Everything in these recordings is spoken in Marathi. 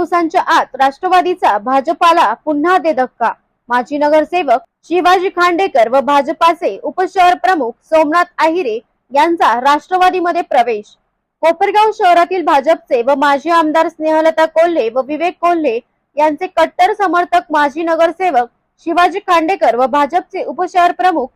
दिवसांच्या आत राष्ट्रवादीचा भाजपाला पुन्हा दे धक्का. माजी नगरसेवक शिवाजी खांडेकर व भाजपाचे उपशहर प्रमुख सोमनाथ आहिरे यांचा राष्ट्रवादीमध्ये प्रवेश. कोपरगाव शहरातील भाजपचे व माजी आमदार स्नेहलता कोल्हे व विवेक कोल्हे यांचे कट्टर समर्थक माजी नगरसेवक शिवाजी खांडेकर व भाजपचे उपशहर प्रमुख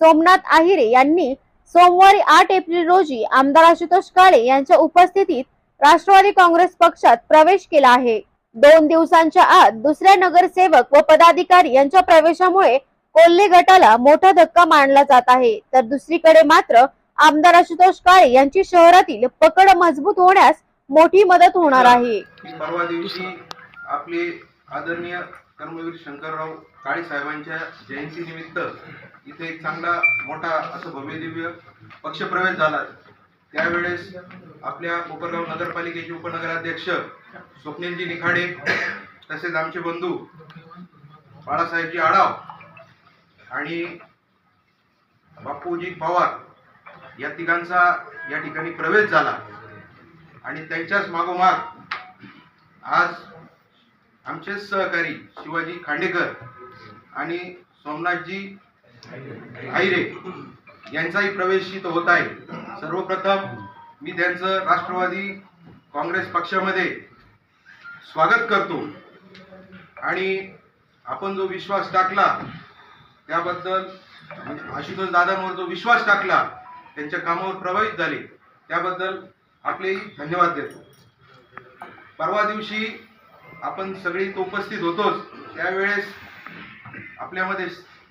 सोमनाथ आहिरे यांनी सोमवारी आठ एप्रिल रोजी आमदार आशुतोष काळे यांच्या उपस्थितीत राष्ट्रवादी काँग्रेस पक्षात प्रवेश केला आहे. दोन दिवसांच्या आत दुसऱ्या नगरसेवक व पदाधिकारी यांच्या प्रवेशामुळे कोल्हे गटाला मोठा धक्का मानला जात आहे. तर दुसरीकडे मात्र आमदार आशुतोष काळे यांची शहरातील पकड मजबूत होण्यास मोठी मदत होणार आहे. परवा दिवशी आपले आदरणीय कर्मवीर शंकरराव काळे साहेबांच्या जयंती निमित्त इथे एक चांगला मोठा असं भव्य दिव्य पक्षप्रवेश झाला. त्यावेळेस आपल्या कोपरगाव नगरपालिकेचे उपनगराध्यक्ष स्वप्नीलजी निखाडे तसेच आमचे बंधू बाळासाहेबजी आढाव आणि बापूजी पवार या तिघांचा या ठिकाणी प्रवेश झाला. आणि त्यांच्याच मागोमाग आज आमचे सहकारी शिवाजी खांडेकर आणि सोमनाथजी आईरे यांचाही प्रवेश इथं होत आहे. सर्वप्रथम मी त्यांचं राष्ट्रवादी काँग्रेस पक्षामध्ये स्वागत करतो. आणि आपण जो विश्वास टाकला त्याबद्दल म्हणजे आशुतोष दादांवर जो विश्वास टाकला त्यांच्या कामावर प्रभावित झाले त्याबद्दल आपलेही धन्यवाद देतो. परवा दिवशी आपण सगळी तो उपस्थित होतोच त्यावेळेस आपल्यामध्ये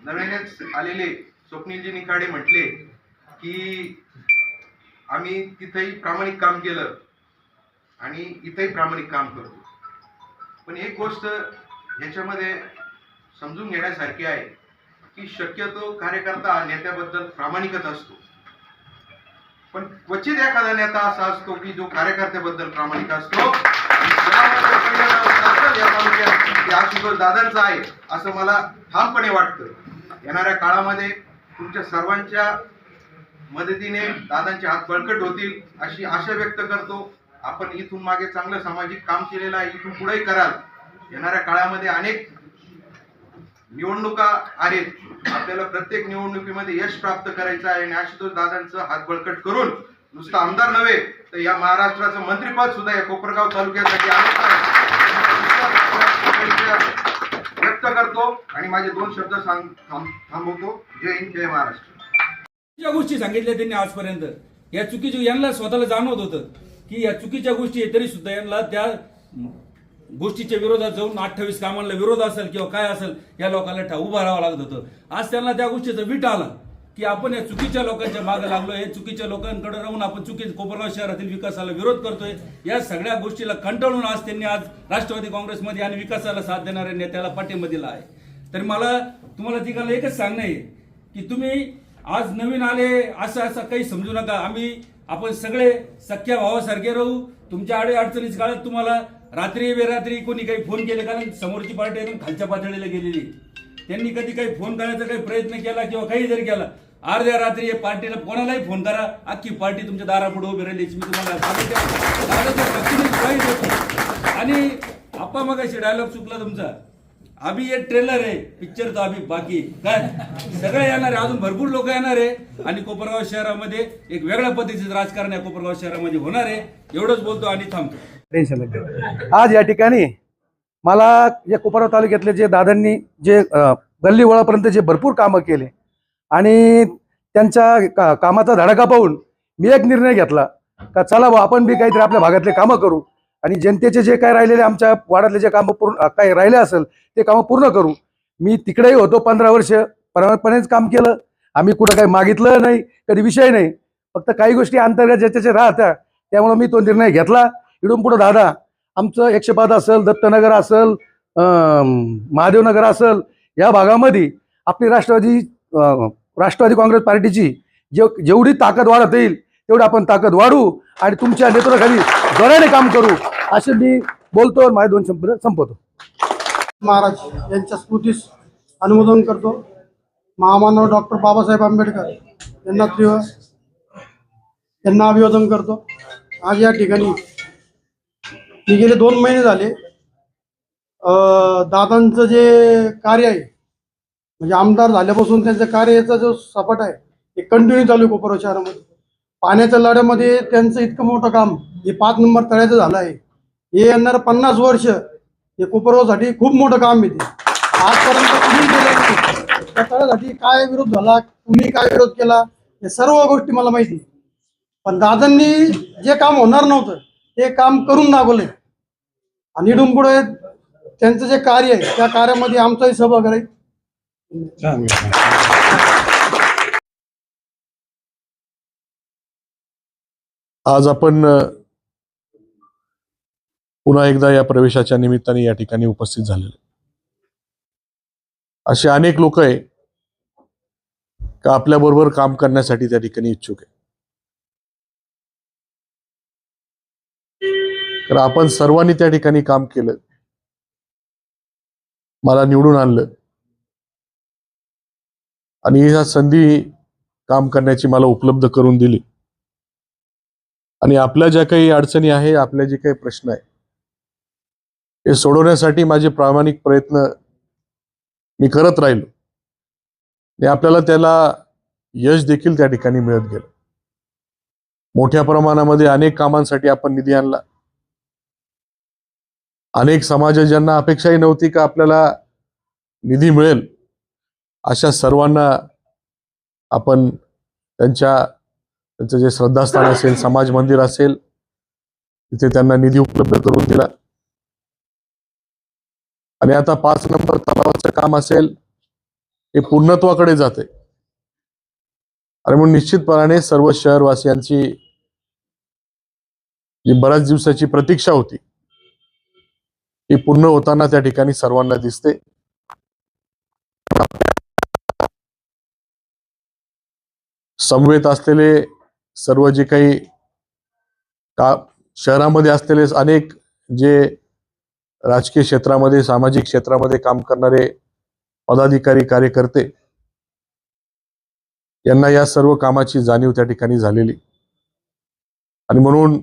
नव्यानेच आलेले स्वप्नीलजी निखाडे म्हटले की आम्ही तिथेही प्रामाणिक काम केलं आणि इथेही प्रामाणिक काम करतो. पण एक गोष्ट ह्याच्यामध्ये समजून घेण्यासारखी आहे की शक्यतो कार्यकर्ता नेत्याबद्दल प्रामाणिकच असतो. पण क्वचित एखादा नेता असा असतो की जो कार्यकर्त्याबद्दल प्रामाणिक असतो. दादांचा आहे असं मला ठामपणे वाटतं. येणाऱ्या काळामध्ये तुमच्या सर्वांच्या मदतीने दादांचे हात बळकट होतील अशी आशा व्यक्त करतो. आपण इथून मागे चांगलं सामाजिक काम केलेलं आहे इथून पुढेही कराल. येणाऱ्या काळामध्ये अनेक निवडणुका आहेत. आपल्याला प्रत्येक निवडणुकीमध्ये यश प्राप्त करायचं आहे आणि आशुतोष दादांचं हात बळकट करून नुसतं आमदार नव्हे तर या महाराष्ट्राचं मंत्रिपद सुद्धा या कोपरगाव तालुक्यासाठी आलं करतो आणि माझे दोन शब्द सांग थांबवतो. जय हिंद जय महाराष्ट्र. ज्या गोष्टी सांगितल्या त्यांनी आजपर्यंत. या चुकीच्या यांना स्वतःला जाणवत होतं की या चुकीच्या गोष्टी तरी सुद्धा यांना त्या गोष्टीच्या विरोधात जाऊन अठ्ठावीस कामांना विरोध असेल किंवा काय असेल या लोकांना उभा उभं राहावं लागत होतं. आज त्यांना त्या गोष्टीचा वीट आला. की आपण या चुकीच्या लोकांच्या मागे लागलो हे चुकीच्या लोकांकडे राहून आपण चुकी कोपरगाव शहरातील विकासाला विरोध करतोय. या सगळ्या गोष्टीला कंटाळून आज त्यांनी आज राष्ट्रवादी काँग्रेसमध्ये आणि विकासाला साथ देणाऱ्या नेत्याला पाठिंबा दिला आहे. तर मला तुम्हाला तिघाला एकच सांगणं आहे की तुम्ही आज नवीन आले असं असं काही समजू नका. आम्ही आपण सगळे सख्या भावासारखे राहू. तुमच्या आडे अडचणीच काळात तुम्हाला रात्री बेरात्री कोणी काही फोन केले कारण समोरची पार्टी एकदम खालच्या पातळीला गेलेली. त्यांनी कधी काही फोन करायचा काही प्रयत्न केला किंवा काही जरी केला अर्ध्या रात्री या पार्टीला कोणालाही फोन करा. अख्खी पार्टी तुमच्या दारापुढे उभी राहिली मी तुम्हाला आणि आप्पा मग डायलॉग चुकला तुमचा. अभि एक ट्रेलर आहे पिक्चर तो अभि बाकी. काय? सगळे येणार आहे अजून भरपूर लोक येणार आहे. आणि कोपरगाव शहरामध्ये एक वेगळ्या पद्धतीचं राजकारण या कोपरगाव शहरामध्ये होणार आहे. एवढंच बोलतो आणि थांबतो. टेन्शन आज या ठिकाणी मला या कोपरगाव तालुक्यातले जे दादांनी जे गल्ली वळापर्यंत जे भरपूर कामं केले आणि त्यांच्या का कामाचा धडाका पाहून मी एक निर्णय घेतला का चला भाऊ आपण बी काहीतरी आपल्या भागातले कामं करू आणि जनतेचे जे काय राहिलेले आमच्या वाड्यातले जे कामं पूर्ण काही राहिले असेल ते कामं पूर्ण करू. मी तिकडेही होतो पंधरा वर्ष परमानंटपणेच काम केलं. आम्ही कुठं काही मागितलं नाही कधी विषय नाही. फक्त काही गोष्टी अंतर्गत ज्याच्या राहत्या त्यामुळे मी तो निर्णय घेतला. इडून पुढं दादा आमचं एकशे पाच असेल दत्तनगर असेल महादेवनगर असेल या भागामध्ये आपली राष्ट्रवादी राष्ट्रवादी काँग्रेस पार्टीची जेव जेवढी ताकद वाढत येईल तेवढी आपण ताकद वाढू आणि तुमच्या नेतृत्वाखाली जोराने काम करू असे मी बोलतो आणि माझे दोन शब्द संपवतो. महाराज यांच्या स्मृतीस अनुमोदन करतो. महामानव डॉक्टर बाबासाहेब आंबेडकर यांना तीव्र त्यांना अभिवादन करतो. आज या ठिकाणी मी गेले दोन महिने झाले. दादांचं जे कार्य आहे म्हणजे आमदार झाल्यापासून त्यांचं कार्याचा जो सपाट आहे ते कंटिन्यू चालू आहे कोपरा शहरामध्ये. पाण्याच्या लढ्यामध्ये त्यांचं इतकं मोठं काम हे पाच नंबर तळ्याचं झालं आहे. हे येणार पन्नास वर्ष हे कोपरगावसाठी खूप मोठं काम येते आजपर्यंत कुणी केलं नाही. त्या तळ्यासाठी काय विरोध झाला कुणी काय विरोध केला हे सर्व गोष्टी मला माहिती आहे. पण दादांनी जे काम होणार नव्हतं ते काम करून दाखवले. आणि इथून पुढे त्यांचं जे कार्य आहे त्या कार्यामध्ये आमचाही सहभाग राहील आज आपण पुन्हा एकदा या प्रवेशाच्या निमित्ताने या ठिकाणी उपस्थित झालेले असे अनेक लोक आहे का आपल्या बरोबर काम करण्यासाठी त्या ठिकाणी इच्छुक आहे. तर आपण सर्वांनी त्या ठिकाणी काम केलं. मला निवडून आणलं. आणि ह्या संधी काम करण्याची मला उपलब्ध करून दिली. आणि आपल्या ज्या काही अडचणी आहे आपल्या जे काही प्रश्न आहे हे सोडवण्यासाठी माझे प्रामाणिक प्रयत्न मी करत राहिलो. आणि आपल्याला त्याला यश देखील त्या ठिकाणी मिळत गेलं. मोठ्या प्रमाणामध्ये अनेक कामांसाठी आपण निधी आणला. अनेक समाज ज्यांना अपेक्षाही नव्हती का आपल्याला निधी मिळेल अशा सर्वांना आपण त्यांच्या त्यांचं जे श्रद्धास्थान असेल समाज मंदिर असेल तिथे त्यांना निधी उपलब्ध करून दिला. आणि आता पाच नंबर तलावाचं काम असेल हे पूर्णत्वाकडे जाते. आणि म्हणून निश्चितपणाने सर्व शहरवासियांची जी बऱ्याच दिवसाची प्रतीक्षा होती ही पूर्ण होताना त्या ठिकाणी सर्वांना दिसते. समवेत असलेले सर्व जे काही का शहरामध्ये असलेले अनेक जे राजकीय क्षेत्रामध्ये सामाजिक क्षेत्रामध्ये काम करणारे पदाधिकारी कार्यकर्ते यांना या सर्व कामाची जाणीव त्या ठिकाणी झालेली. आणि म्हणून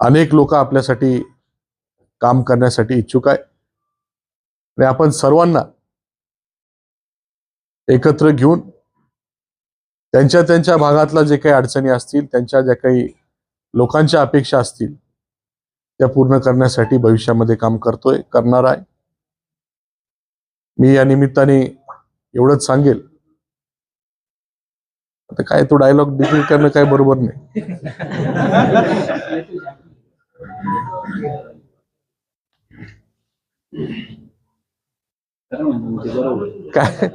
अनेक लोक आपल्यासाठी काम करण्यासाठी इच्छुक आहे. आणि आपण सर्वांना एकत्र घेऊन त्यांच्या त्यांच्या भागातला जे काही अडचणी असतील त्यांच्या ज्या काही लोकांच्या अपेक्षा असतील त्या पूर्ण करण्यासाठी भविष्यामध्ये काम करतोय करणार आहे. मी या निमित्ताने एवढंच सांगेल. आता काय तो डायलॉग डिक्लेअर करणं काय बरोबर नाही. काय?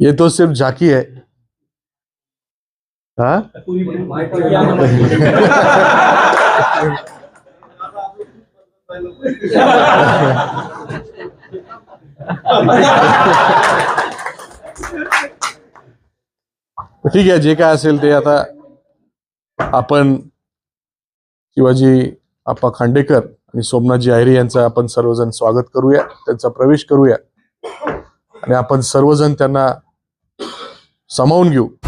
ये तो सिर्फ झाकी है। हा? ठीक आहे जे काय असेल ते आता आपण शिवाजी आप्पा खांडेकर आणि सोमनाथजी आहिरे यांचं आपण सर्वजण स्वागत करूया त्यांचा प्रवेश करूया. आणि आपण सर्वजण त्यांना Samoan you.